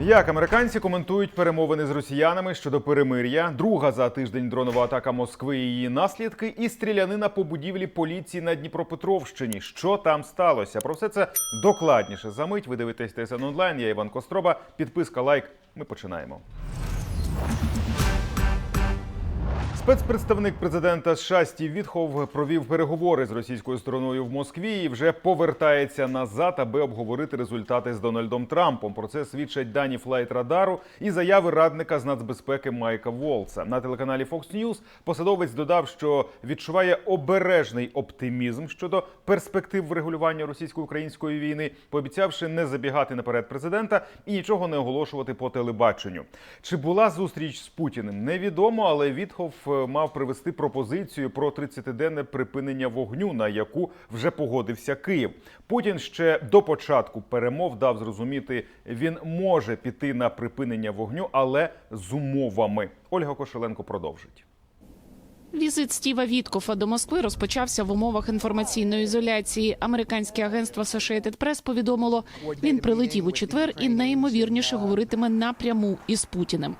Як американці коментують перемовини з росіянами щодо перемир'я, друга за тиждень дронова атака Москви і її наслідки, і стрілянина по будівлі поліції на Дніпропетровщині. Що там сталося? Про все це докладніше за мить. Ви дивитесь ТСН онлайн. Я Іван Костроба. Підписка, лайк. Ми починаємо. Спецпредставник президента США Стів Вітхов провів переговори з російською стороною в Москві і вже повертається назад, аби обговорити результати з Дональдом Трампом. Про це свідчать дані флайт-радару і заяви радника з нацбезпеки Майка Волца. На телеканалі Fox News посадовець додав, що відчуває обережний оптимізм щодо перспектив врегулювання російсько-української війни, пообіцявши не забігати наперед президента і нічого не оголошувати по телебаченню. Чи була зустріч з Путіним? Невідомо, але Вітхов е, мав привести пропозицію про 30-денне припинення вогню, на яку вже погодився Київ. Путін ще до початку перемов дав зрозуміти, він може піти на припинення вогню, але з умовами. Ольга Кошеленко продовжить. Візит Стіва Віткофа до Москви розпочався в умовах інформаційної ізоляції. Американське агентство Associated Press повідомило, він прилетів у четвер і найімовірніше говоритиме напряму із Путіним.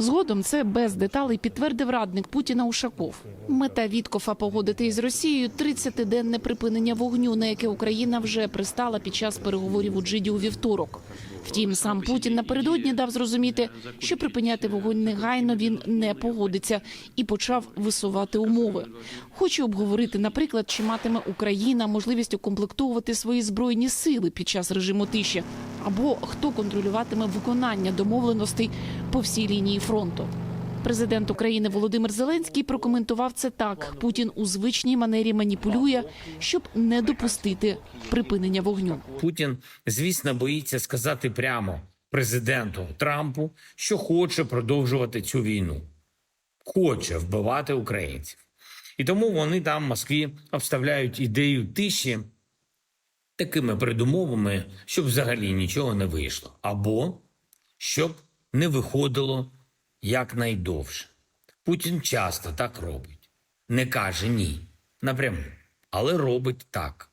Згодом це без деталей підтвердив радник Путіна Ушаков. Мета Віткофа погодити із Росією 30-денне припинення вогню, на яке Україна вже пристала під час переговорів у Джиді у вівторок. Втім, сам Путін напередодні дав зрозуміти, що припиняти вогонь негайно він не погодиться і почав висувати умови. Хоче обговорити, наприклад, чи матиме Україна можливість укомплектовувати свої збройні сили під час режиму тиші, або хто контролюватиме виконання домовленостей по всій лінії фронту. Президент України Володимир Зеленський прокоментував це так: Путін у звичній манері маніпулює, щоб не допустити припинення вогню. Путін, звісно, боїться сказати прямо президенту Трампу, що хоче продовжувати цю війну, хоче вбивати українців. І тому вони там в Москві обставляють ідею тиші такими передумовами, щоб взагалі нічого не вийшло, або щоб не виходило якнайдовше. Путін часто так робить, не каже ні напряму, але робить так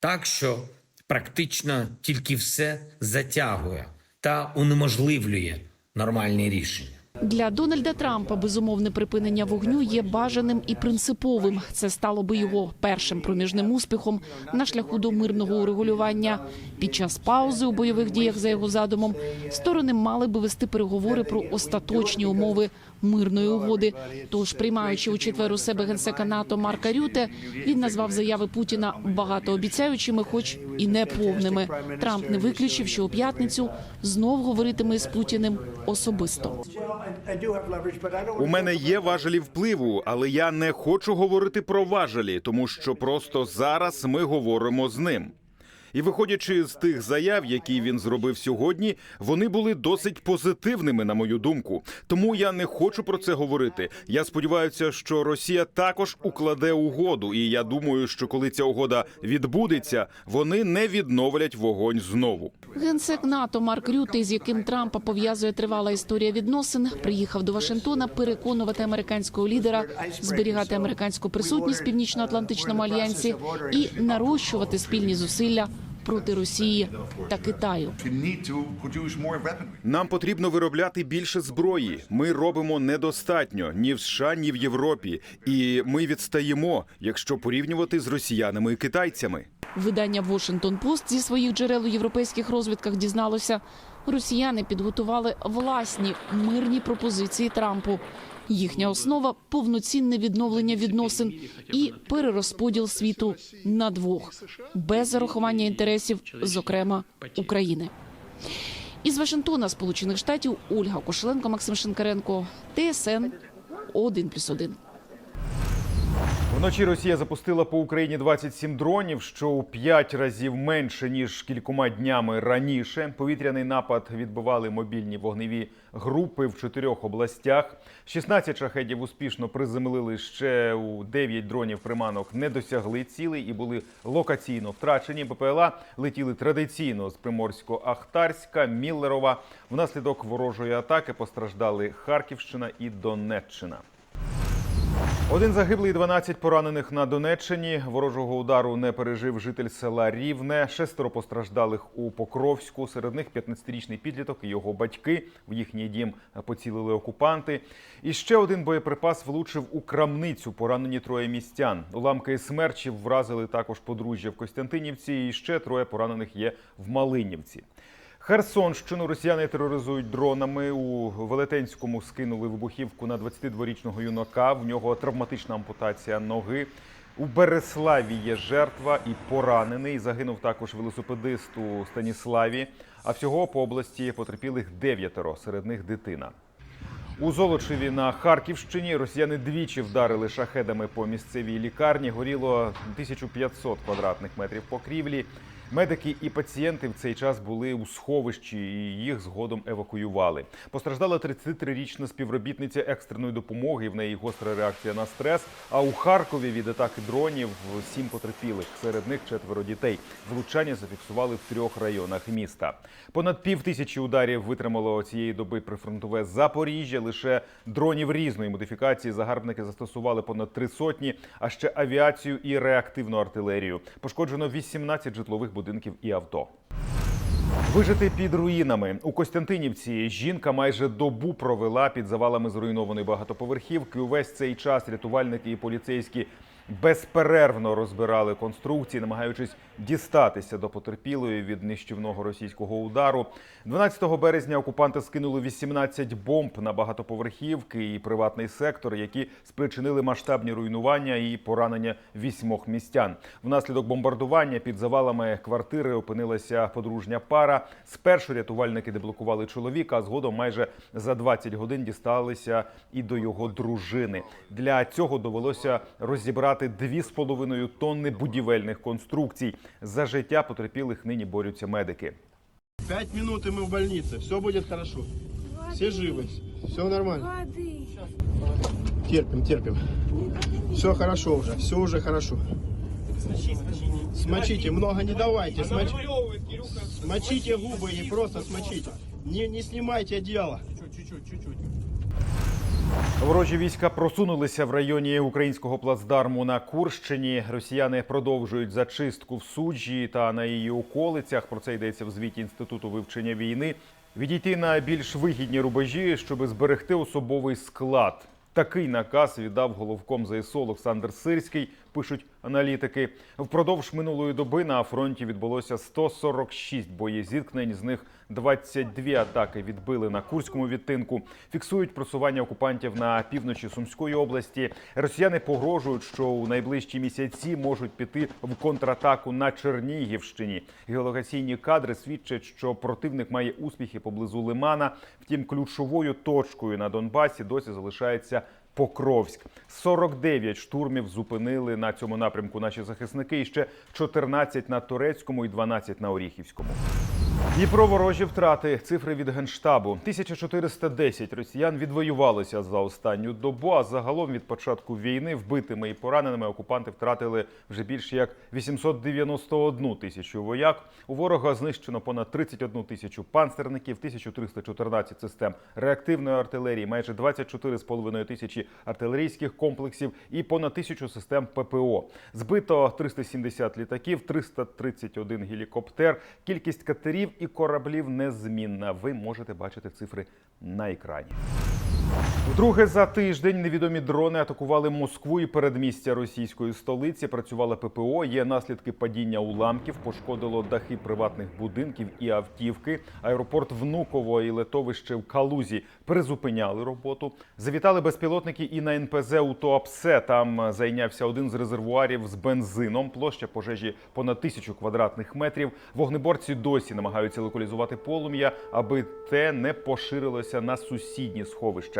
так, що практично тільки все затягує та унеможливлює нормальні рішення. Для Дональда Трампа безумовне припинення вогню є бажаним і принциповим. Це стало би його першим проміжним успіхом на шляху до мирного урегулювання. Під час паузи у бойових діях за його задумом сторони мали би вести переговори про остаточні умови мирної угоди. Тож, приймаючи у четвер у себе генсека НАТО Марка Рюте, він назвав заяви Путіна багатообіцяючими, хоч і неповними. Трамп не виключив, що у п'ятницю знов говоритиме з Путіним особисто. У мене є важелі впливу, але я не хочу говорити про важелі, тому що просто зараз ми говоримо з ним. І виходячи з тих заяв, які він зробив сьогодні, вони були досить позитивними, на мою думку. Тому я не хочу про це говорити. Я сподіваюся, що Росія також укладе угоду, і я думаю, що коли ця угода відбудеться, вони не відновлять вогонь знову. Генсек НАТО Марк Рюте, з яким Трампа пов'язує тривала історія відносин, приїхав до Вашингтона переконувати американського лідера зберігати американську присутність в північно-атлантичному альянсі і нарощувати спільні зусилля проти Росії та Китаю. Нам потрібно виробляти більше зброї. Ми робимо недостатньо ні в США, ні в Європі, і ми відстаємо, якщо порівнювати з росіянами і китайцями. Видання Washington Post зі своїх джерел у європейських розвідках дізналося, росіяни підготували власні мирні пропозиції Трампу. Їхня основа повноцінне відновлення відносин і перерозподіл світу на двох без зарахування інтересів, зокрема України. Із Вашингтона, Сполучених Штатів, Ольга Кошеленко, Максим Шинкаренко, ТСН 1+,1. Вночі Росія запустила по Україні 27 дронів, що у 5 разів менше ніж кількома днями раніше. Повітряний напад відбивали мобільні вогневі групи в чотирьох областях. 16 шахедів успішно приземлили ще у 9 дронів приманок не досягли цілей і були локаційно втрачені. БПЛА летіли традиційно з Приморсько-Ахтарська, Міллерова. Внаслідок ворожої атаки постраждали Харківщина і Донеччина. Один загиблий, 12 поранених на Донеччині. Ворожого удару не пережив житель села Рівне. Шестеро постраждалих у Покровську. Серед них 15-річний підліток і його батьки. В їхній дім поцілили окупанти. І ще один боєприпас влучив у крамницю. Поранені троє містян. Уламки смерчів вразили також подружжя в Костянтинівці. І ще троє поранених є в Малинівці. Херсонщину росіяни тероризують дронами. У Велетенському скинули вибухівку на 22-річного юнака. В нього травматична ампутація ноги. У Береславі є жертва і поранений. Загинув також велосипедист у Станіславі. А всього по області потерпілих дев'ятеро, серед них дитина. У Золочеві на Харківщині росіяни двічі вдарили шахедами по місцевій лікарні. Горіло 1500 квадратних метрів покрівлі. Медики і пацієнти в цей час були у сховищі, і їх згодом евакуювали. Постраждала 33-річна співробітниця екстреної допомоги. В неї гостра реакція на стрес. А у Харкові від атаки дронів сім потерпілих. Серед них четверо дітей. Влучання зафіксували в трьох районах міста. Понад пів тисячі ударів витримало цієї доби прифронтове Запоріжжя. Лише дронів різної модифікації загарбники застосували понад три сотні, а ще авіацію і реактивну артилерію. Пошкоджено 18 житлових будинків і авто. Вижити під руїнами у Костянтинівці жінка майже добу провела під завалами зруйнованої багатоповерхівки. Увесь цей час рятувальники і поліцейські безперервно розбирали конструкції, намагаючись дістатися до потерпілої від нищівного російського удару. 12 березня окупанти скинули 18 бомб на багатоповерхівки і приватний сектор, які спричинили масштабні руйнування і поранення вісьмох містян. Внаслідок бомбардування під завалами квартири опинилася подружня пара. Спершу рятувальники деблокували чоловіка, а згодом майже за 20 годин дісталися і до його дружини. Для цього довелося розібрати 2,5 тонни будівельних конструкцій. За життя потерпілих нині борються медики. Пять минут и мы в больнице. Все будет хорошо. Все живы. Все нормально. Воды. Терпим, терпим. Все хорошо уже. Все уже хорошо. Смочите, много не давайте. Смоч- Смочите губы и просто смочите. Не, не снимайте одеяло. Ворожі війська просунулися в районі українського плацдарму на Курщині. Росіяни продовжують зачистку в суджі та на її околицях. Про це йдеться в звіті інституту вивчення війни. Відійти на більш вигідні рубежі, щоб зберегти особовий склад. Такий наказ віддав головком ЗСУ Олександр Сирський. Пишуть аналітики. Впродовж минулої доби на фронті відбулося 146 боєзіткнень. З них 22 атаки відбили на Курському відтинку. Фіксують просування окупантів на півночі Сумської області. Росіяни погрожують, що у найближчі місяці можуть піти в контратаку на Чернігівщині. Геолокаційні кадри свідчать, що противник має успіхи поблизу Лимана. Втім, ключовою точкою на Донбасі досі залишається Покровськ. 49 штурмів зупинили на цьому напрямку наші захисники. І ще 14 на турецькому і 12 на Оріхівському. І про ворожі втрати цифри від генштабу: 1410 росіян відвоювалися за останню добу. А загалом від початку війни вбитими і пораненими окупанти втратили вже більше як 891 тисячу вояк. У ворога знищено понад 31 тисячу панцерників, 1314 систем реактивної артилерії, майже 24,5 тисячі артилерійських комплексів і понад тисячу систем ППО. Збито 370 літаків, 331 гелікоптер. Кількість катерів і кораблів незмінна. Ви можете бачити цифри на екрані. Вдруге за тиждень невідомі дрони атакували Москву і передмістя російської столиці. Працювала ППО. Є наслідки падіння уламків, пошкодило дахи приватних будинків і автівки. Аеропорт Внуково і летовище в Калузі призупиняли роботу. Завітали безпілотники і на НПЗ у Туапсе. Там зайнявся один з резервуарів з бензином. Площа пожежі понад тисячу квадратних метрів. Вогнеборці досі намагаються локалізувати полум'я, аби те не поширилося на сусідні сховища.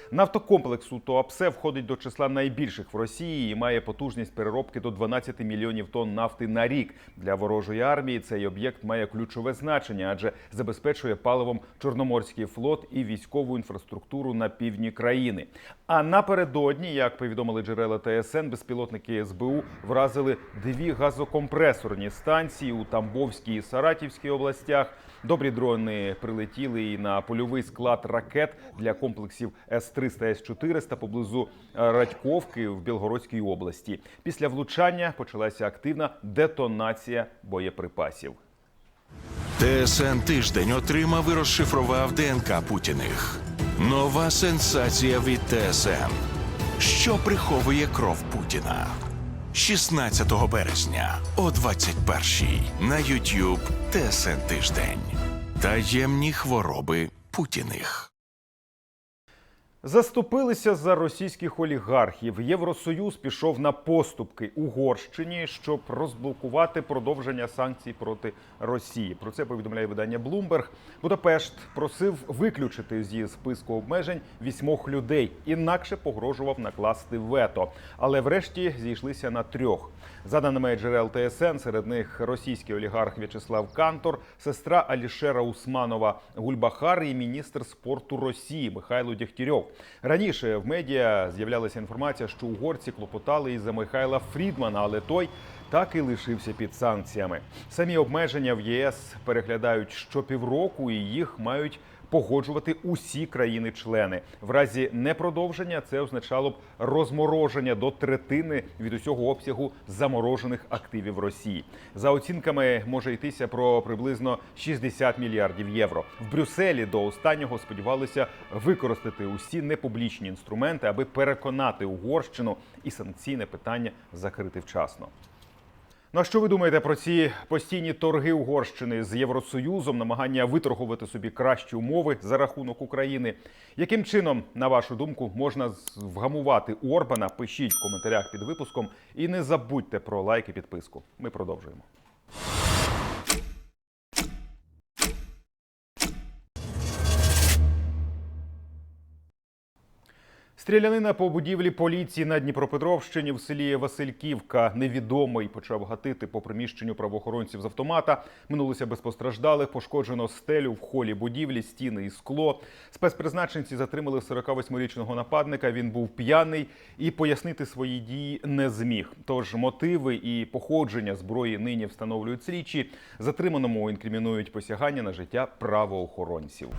Нафтокомплекс у Туапсе входить до числа найбільших в Росії і має потужність переробки до 12 мільйонів тонн нафти на рік. Для ворожої армії цей об'єкт має ключове значення, адже забезпечує паливом Чорноморський флот і військову інфраструктуру на півдні країни. А напередодні, як повідомили джерела ТСН, безпілотники СБУ вразили дві газокомпресорні станції у Тамбовській і Саратівській областях. Добрі дрони прилетіли і на польовий склад ракет для комплексів угорців С-300, С-400 поблизу е, Радьковки в Білгородській області. Після влучання почалася активна детонація боєприпасів. ТСН тиждень отримав і розшифрував ДНК Путіних. Нова сенсація від ТСН. Що приховує кров Путіна? 16 березня о 21-й на YouTube ТСН тиждень. Таємні хвороби Путіних. Заступилися за російських олігархів. Євросоюз пішов на поступки Угорщині, щоб розблокувати продовження санкцій проти Росії. Про це повідомляє видання Bloomberg. Будапешт просив виключити з списку обмежень вісьмох людей, інакше погрожував накласти вето. Але врешті зійшлися на трьох. За даними джерел ТСН, серед них російський олігарх В'ячеслав Кантор, сестра Алішера Усманова Гульбахар і міністр спорту Росії Михайло Дєхтірьов. Раніше в медіа з'являлася інформація, що угорці клопотали і за Михайла Фрідмана, але той так і лишився під санкціями. Самі обмеження в ЄС переглядають щопівроку, і їх мають погоджувати усі країни-члени. В разі непродовження це означало б розмороження до третини від усього обсягу заморожених активів Росії. За оцінками може йтися про приблизно 60 мільярдів євро. В Брюсселі до останнього сподівалися використати усі непублічні інструменти, аби переконати Угорщину і санкційне питання закрити вчасно. Ну а що ви думаєте про ці постійні торги Угорщини з Євросоюзом, намагання виторгувати собі кращі умови за рахунок України? Яким чином, на вашу думку, можна вгамувати Орбана? Пишіть в коментарях під випуском і не забудьте про лайк і підписку. Ми продовжуємо. Стрілянина по будівлі поліції на Дніпропетровщині в селі Васильківка. Невідомий почав гатити по приміщенню правоохоронців з автомата. Минулося без постраждалих, пошкоджено стелю в холі будівлі, стіни і скло. Спецпризначенці затримали 48-річного нападника. Він був п'яний і пояснити свої дії не зміг. Тож мотиви і походження зброї нині встановлюють слідчі. Затриманому інкримінують посягання на життя правоохоронців.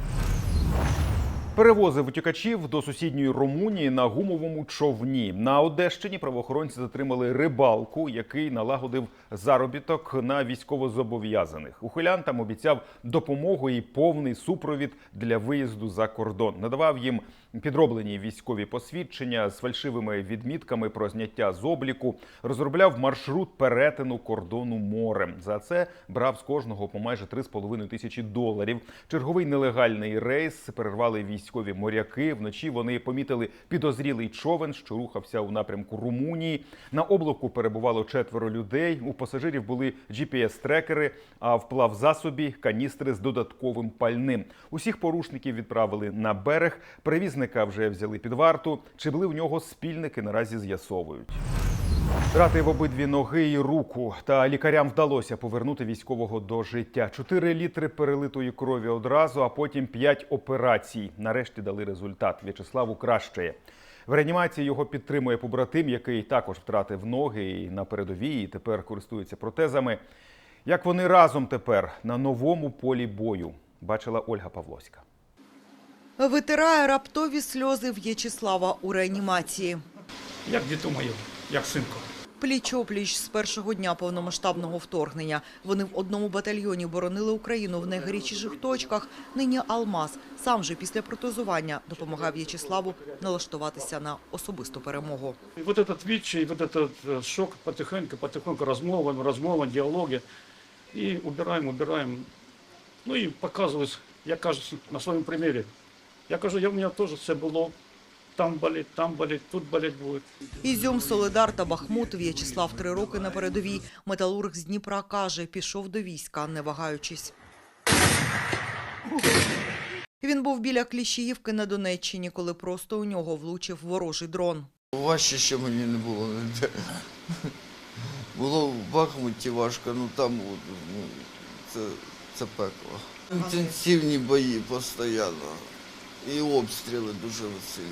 Перевозив утікачів до сусідньої Румунії на гумовому човні. На Одещині правоохоронці затримали рибалку, який налагодив заробіток на військовозобов'язаних. Ухилянтам обіцяв допомогу і повний супровід для виїзду за кордон. Надавав їм підроблені військові посвідчення з фальшивими відмітками про зняття з обліку. Розробляв маршрут перетину кордону морем. За це брав з кожного по майже 3,5 тисячі доларів. Черговий нелегальний рейс перервали військові моряки. Вночі вони помітили підозрілий човен, що рухався у напрямку Румунії. На облаку перебувало четверо людей. У пасажирів були GPS-трекери, а в плавзасобі каністри з додатковим пальним. Усіх порушників відправили на берег. Перевізника вже взяли під варту. Чи були в нього спільники? Наразі з'ясовують. Втратив обидві ноги і руку, та лікарям вдалося повернути військового до життя. Чотири літри перелитої крові одразу, а потім п'ять операцій. Нарешті дали результат. В'ячеславу кращає. В реанімації його підтримує побратим, який також втратив ноги і на передовій, і тепер користується протезами. Як вони разом тепер на новому полі бою, бачила Ольга Павловська. Витирає раптові сльози В'ячеслава у реанімації. Як діту мою, як синку. Пліч-опліч з першого дня повномасштабного вторгнення. Вони в одному батальйоні боронили Україну в найгарячіших точках. Нині Алмаз сам же після протезування допомагав В'ячеславу налаштуватися на особисту перемогу. І вот этот відчай, вот этот е, шок потихеньку, потихеньку розмова, розмова, діалоги. І убираємо, убираємо. Ну і показую, я кажу на своєму примірі. Я кажу, я, у мене теж це було. Там болить, там болить, тут болить буде. Ізюм, Солидар та Бахмут В'ячеслав три роки на передовій. Металург з Дніпра каже, пішов до війська, не вагаючись. Він був біля Кліщіївки на Донеччині, коли просто у нього влучив ворожий дрон. Важче ще мені не було. Було в Бахмуті важко, ну там ну, це, це пекло. Інтенсивні бої постійно. І обстріли дуже сильні.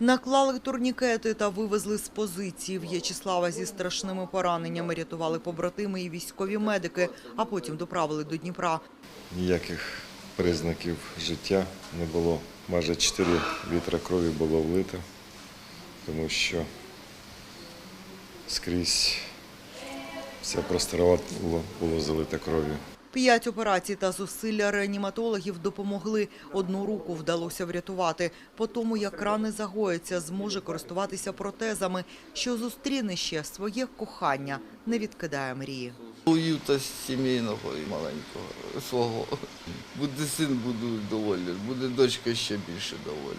Наклали турнікети та вивезли з позиції. В'ячеслава зі страшними пораненнями рятували побратими і військові медики, а потім доправили до Дніпра. ніяких признаків життя не було. майже 4 літра крові було влито, тому що скрізь вся просторова було, залита кров'ю. П'ять операцій та зусилля реаніматологів допомогли. Одну руку вдалося врятувати. По тому, як рани загояться, зможе користуватися протезами, що зустріне ще своє кохання, не відкидає мрії. Уюта сімейного і маленького свого. Буде син, буду доволі, буде дочка ще більше доволі.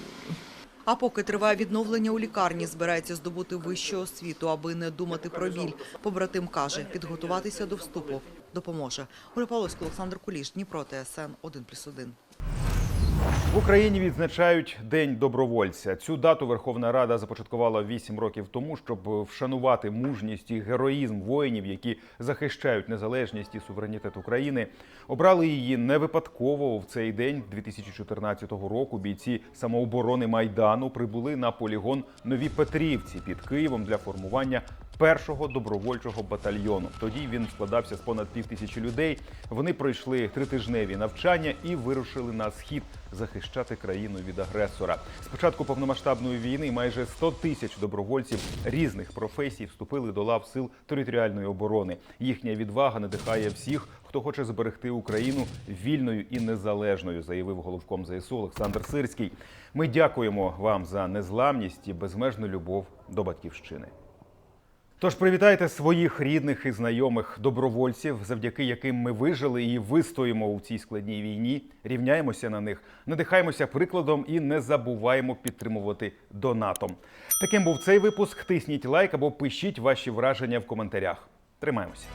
А поки триває відновлення у лікарні, збирається здобути вищу освіту, аби не думати про біль. Побратим каже, підготуватися до вступу допоможе. Оля Павловська, Олександр Куліш, Дніпро, ТСН 1+,1. В Україні відзначають День добровольця. Цю дату Верховна Рада започаткувала 8 років тому, щоб вшанувати мужність і героїзм воїнів, які захищають незалежність і суверенітет України. Обрали її не випадково. В цей день 2014 року бійці самооборони майдану прибули на полігон Нові Петрівці під Києвом для формування першого добровольчого батальйону. Тоді він складався з понад пів тисячі людей. Вони пройшли тритижневі навчання і вирушили на схід захищати країну від агресора. З початку повномасштабної війни майже 100 тисяч добровольців різних професій вступили до лав сил територіальної оборони. Їхня відвага надихає всіх, хто хоче зберегти Україну вільною і незалежною, заявив головком ЗСУ Олександр Сирський. Ми дякуємо вам за незламність і безмежну любов до батьківщини. Тож привітайте своїх рідних і знайомих добровольців, завдяки яким ми вижили і вистоїмо у цій складній війні. Рівняємося на них, надихаємося прикладом і не забуваємо підтримувати донатом. Таким був цей випуск. Тисніть лайк або пишіть ваші враження в коментарях. Тримаємося.